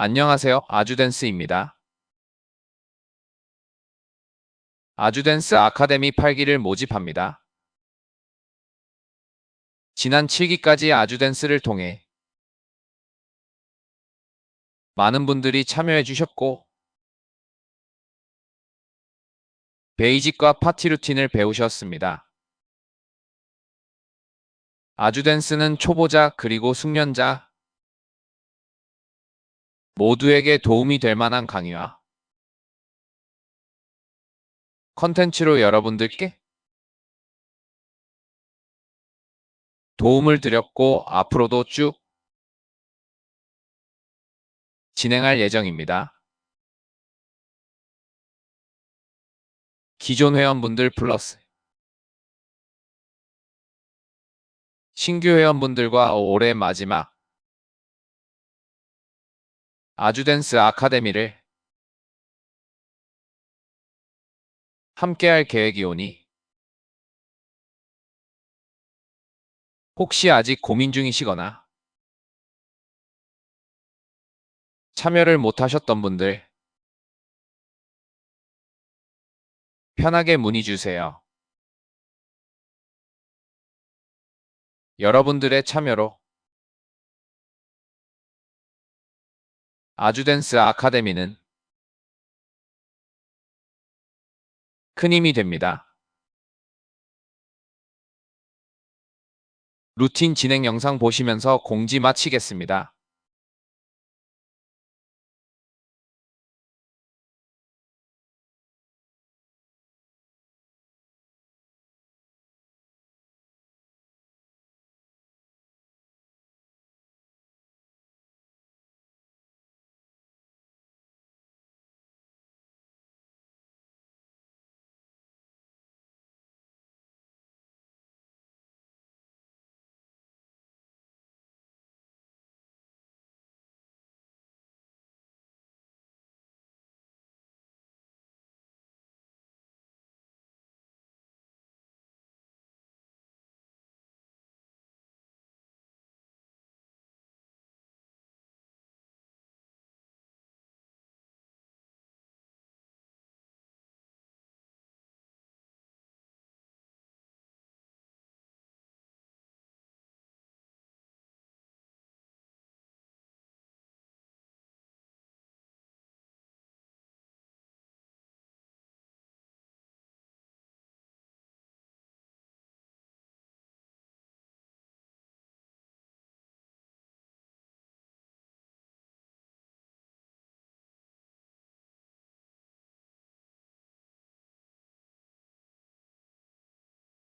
안녕하세요. 아주댄스입니다. 아주댄스 아카데미 8기를 모집합니다. 지난 7기까지 아주댄스를 통해 많은 분들이 참여해 주셨고 베이직과 파티 루틴을 배우셨습니다. 아주댄스는 초보자 그리고 숙련자 모두에게 도움이 될 만한 강의와 컨텐츠로 여러분들께 도움을 드렸고 앞으로도 쭉 진행할 예정입니다. 기존 회원분들 플러스 신규 회원분들과 올해 마지막 아주댄스 아카데미를 함께할 계획이 오니 혹시 아직 고민 중이시거나 참여를 못하셨던 분들 편하게 문의 주세요. 여러분들의 참여로 아주댄스 아카데미는 큰 힘이 됩니다. 루틴 진행 영상 보시면서 공지 마치겠습니다.